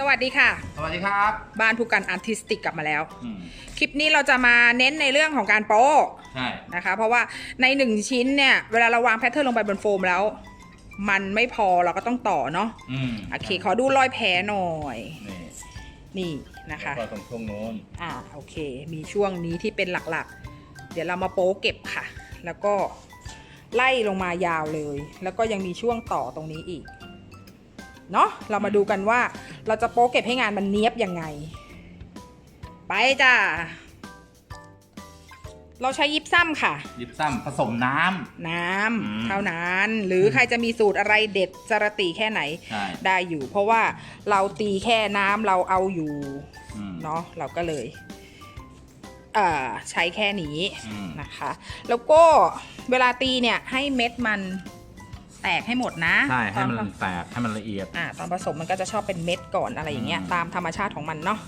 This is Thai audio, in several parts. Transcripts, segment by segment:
สวัสดีค่ะ สวัสดีครับบ้านผู้กันอาร์ติสติกกลับมาแล้ว อืมคลิปนี้เราจะมาเน้นในเรื่องของการโป๊ะใช่ นะคะ เพราะว่าในหนึ่งชิ้นเนี่ย เวลาเราวางแพทเทิร์นลงไปบนโฟมแล้ว มันไม่พอเราก็ต้องต่อเนาะอืมโอเค ขอดูรอยแผลหน่อย นี่นี่นะคะก็ตรงช่วงโน้นอ่าโอเค มีช่วงนี้ที่เป็นหลักๆ เดี๋ยวเรามาโป๊เก็บค่ะ แล้วก็ไล่ลงมายาวเลย แล้วก็ยังมีช่วงต่อตรงนี้อีก เนาะเรามาดูกันว่า เราจะโป๊เก็บให้งานมันเนี้ยบยังไง ไปจ้าเราใช้ยิปซัมค่ะ ยิบซ้ำผสมน้ำ น้อืมำเท่านั้น หรือใครจะมีสูตรอะไรเด็ดจรติแค่ไหนใช่ได้อยู่ เพราะว่าเราตีแค่น้ำเราเอาอยู่อืมเนาะเราก็เลยเอ่อใช้แค่นี้อืมนะคะ แล้วก็เวลาตีเนี่ยให้เม็ดมัน แตกให้หมดนะใช่ให้ตอมันแตกให้มันละเอียด อ่าตอนผสมมันก็จะชอบเป็นเม็ดก่อนอะไรอย่างเงี้ยอืม ตามธรรมชาติของมันเนาะ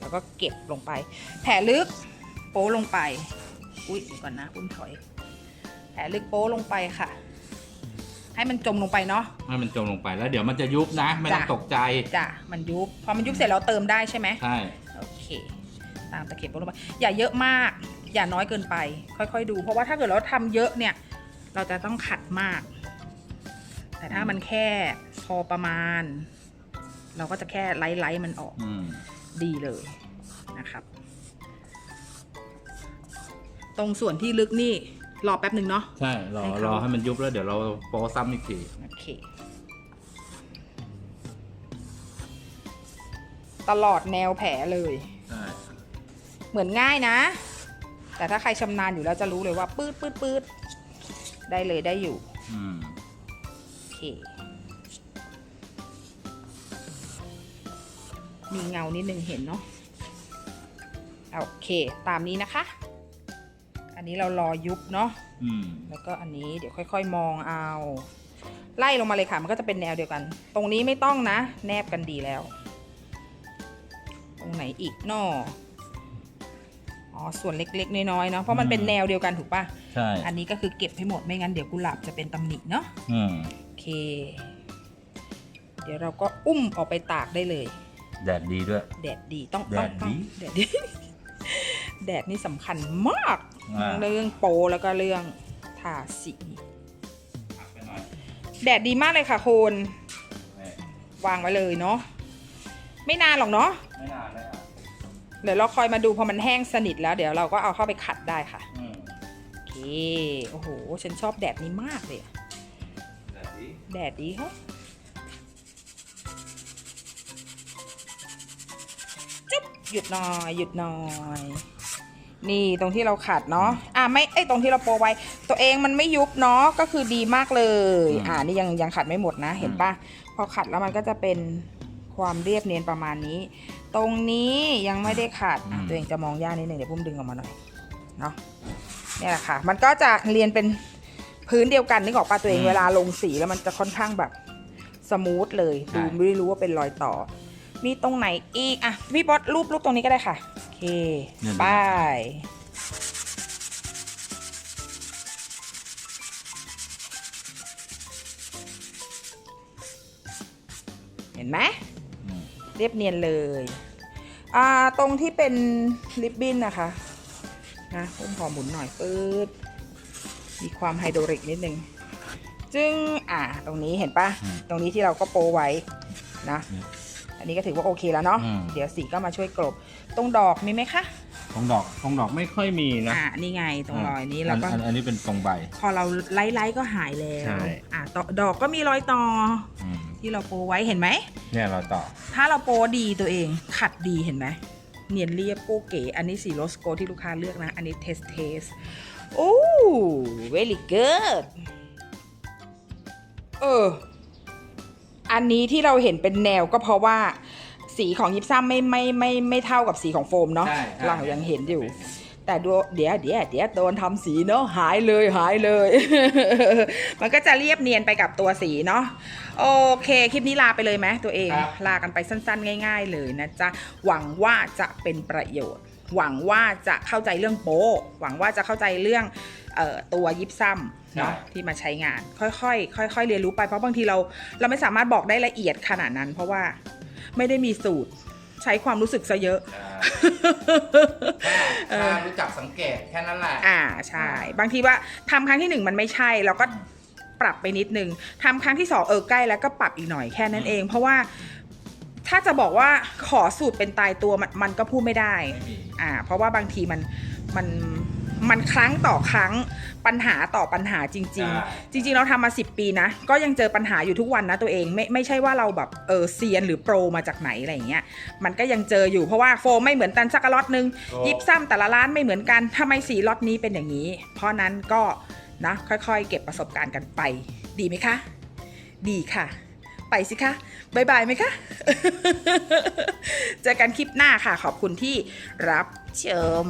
แล้วก็เก็บลงไป แผลลึกโป้ลงไป อุ้ยเดี๋ยวก่อนนะคุณถอย แผลลึกโป้ลงไปค่ะ ให้มันจมลงไปเนาะ ให้มันจมลงไปแล้วเดี๋ยวมันจะยุบนะ ไม่ต้องจ้ะ ตกใจจ้ะมันยุบพอมันยุบเสร็จเราเติมได้ใช่ไหม ใช่ โอเค ตามตะเข็บลงไปอย่าเยอะมาก อย่าน้อยเกินไป ค่อยๆดู เพราะว่าถ้าเกิดเราทำเยอะเนี่ย เราจะต้องขัดมาก แต่ถ้ามันแค่พอประมาณ เราก็จะแค่ไล่ๆมันออกอืมดีเลยนะครับ ตรงส่วนที่ลึกนี่ รอแป๊บหนึ่งเนาะใช่ รอให้เขารอให้มันยุบแล้วเดี๋ยวเราโปะซ้ำอีกทีโอเค ตลอดแนวแผลเลยใช่เหมือนง่ายนะ แต่ถ้าใครชำนาญอยู่แล้วจะรู้เลยว่าปืดปืดปืดได้เลยได้อยู่ อืมโอเค มีเงานิดนึงเห็นเนาะโอเค ตามนี้นะคะ อันนี้เรารอยุบเนาะอืมแล้วก็อันนี้เดี๋ยวค่อยๆ มองเอา ไล่ลงมาเลยค่ะ มันก็จะเป็นแนวเดียวกัน ตรงนี้ไม่ต้องนะ แนบกันดีแล้ว ตรงไหนอีกนออ๋อ ส่วนเล็กๆ น้อยๆ เนาะ เพราะมันเป็นแนวเดียวกันถูกปะใช่ อันนี้ก็คือเก็บให้หมด ไม่งั้นเดี๋ยวกุหลาบจะเป็นตำหนิเนาะอืมโอ เค เดี๋ยวเราก็อุ้มออกไปตากได้เลย แดดดีด้วย แดดดีต้องแดต้องดต้อดีงแดดดี แดดนี่สำคัญมากอ่า เรื่องโปรแล้วก็เรื่องทาสี หักไปหน่อยแดดดีมากเลยค่ะคุณนี่วางไว้เลยเนาะไม่นานหรอกเนาะไม่นานเลยอะเดี๋ยวเราคอยมาดูพอมันแห้งสนิทแล้ว เดี๋ยวเราก็เอาเข้าไปขัดได้ค่ะอืมโอเคโอ้โห ฉันชอบแดดนี้มากเลยอะแดดดี แดดดีครับจุ๊บหยุดหน่อยหยุดหน่อย นี่ตรงที่เราขัดเนาะอะไม่ไอยตรงที่เราโปรไว้ ตัวเองมันไม่ยุบเนาะก็คือดีมากเลย อ่านี่ยังยังขัดไม่หมดนะ เห็นปะพอขัดแล้วมันก็จะเป็นความเรียบเนียนประมาณนี้ ตรงนี้ยังไม่ได้ขัดอะตัวเองจะมองยากนิดนึงเดี๋ยวพุ่มดึงออกมาหน่อยเนาะเนี่ยแหละค่ะ มันก็จะเรียนเป็น พื้นเดียวกันนึกออกปะตัวเองเวลาลงสีแล้วมันจะค่อนข้างแบบสมูทเลยดูไม่รู้ว่าเป็นรอยต่อ มีตรงไหนอีกอะพี่บอสรูปรูปตรงนี้ก็ได้ค่ะโอเคไป้ายเห็นไหมอืมเรียบเนียนเลยอ่าตรงที่เป็นริบบิ้นนะคะนะผมขอหมุนหน่อยปื๊ด มีความไฮโดรลิกนิดนึงจึงอ่าตรงนี้เห็นปะอืม ตรงนี้ที่เราก็โปรไว้นะอืมอันนี้ก็ถือว่าโอเคแล้วเนาะอืม เดี๋ยวสีก็มาช่วยกลบ ตรงดอกมีไหมคะตรงดอกตรงดอกไม่ค่อยมีนะอ่านี่ไงตรงรอยนี้แล้วก็ อันอันนี้เป็นตรงใบ พอเราไล่ไล่ๆก็หายแล้วใช่ อ่าต่อดอกก็มีรอยต่ออืมที่เราโปรไว้เห็นไหม เนี่ยเราต่อ ถ้าเราโปรดีตัวเองขัดดีเห็นไหมเนียนเรียบโกเก๋อันนี้สีโรสโกที่ลูกค้าเลือกนะ อันนี้เทสเทส โอ้ very good เออ อันนี้ที่เราเห็นเป็นแนวก็เพราะว่า สีของยิปซัมไม่ไม่ไม่ไม่เท่ากับสีของโฟมเนาะ ใช่ใช่ เรายังเห็นอยู่ แต่ดูเดี๋ยวเดี๋ยวเดี๋ยวโดนทำสีเนาะหายเลยหายเลย มันก็จะเรียบเนียนไปกับตัวสีเนาะโอเค คลิปนี้ลาไปเลยไหมตัวเอง ครับ ลากันไปสั้นๆ ง่าย ๆ เลยนะจ๊ะ หวังว่าจะเป็นประโยชน์ หวังว่าจะเข้าใจเรื่องโป๊ะหวังว่าจะเข้าใจเรื่องเอ่อตัวยิปซัมเนาะที่มาใช้งาน ค่อยๆค่อยๆเรียนรู้ไปเพราะบางทีเราเราไม่สามารถบอกได้ละเอียดขนาดนั้น เพราะว่าไม่ได้มีสูตรใช้ความรู้สึกซะเยอะแค่แค่รู้จักสังเกตแค่นั้นแหละ อ่าใช่ บางทีว่าทำครั้งที่หนึ่งมันไม่ใช่เราก็ปรับไปนิดนึงทำครั้งที่สองเออใกล้แล้วก็ปรับอีกหน่อยแค่นั้นเอง เพราะว่า ถ้าจะบอกว่าขอสูตรเป็นตายตัวมันมันก็พูดไม่ได้ ไม่มีอ่า เพราะว่าบางทีมันมันมันครั้งต่อครั้งปัญหาต่อปัญหาจริงใช่ๆจริงๆ เราทำมา 10 ปีนะ ก็ยังเจอปัญหาอยู่ทุกวันนะตัวเองไม่ไม่ใช่ว่าเราแบบเออเซียนหรือโปรมาจากไหนอะไรอย่างเงี้ยมันก็ยังเจออยู่เพราะว่าโฟมไม่เหมือนกันสักกะล็อตนึงยิบซ้ำแต่ละร้านไม่เหมือนกันทำไมสีล็อตนี้เป็นอย่างนี้ เพราะนั้นก็นะค่อยๆ เก็บประสบการณ์กันไป ดีไหมคะ ดีค่ะ ไปสิคะบายบายไหมคะ เจอกันคลิปหน้าค่ะ ขอบคุณที่รับชม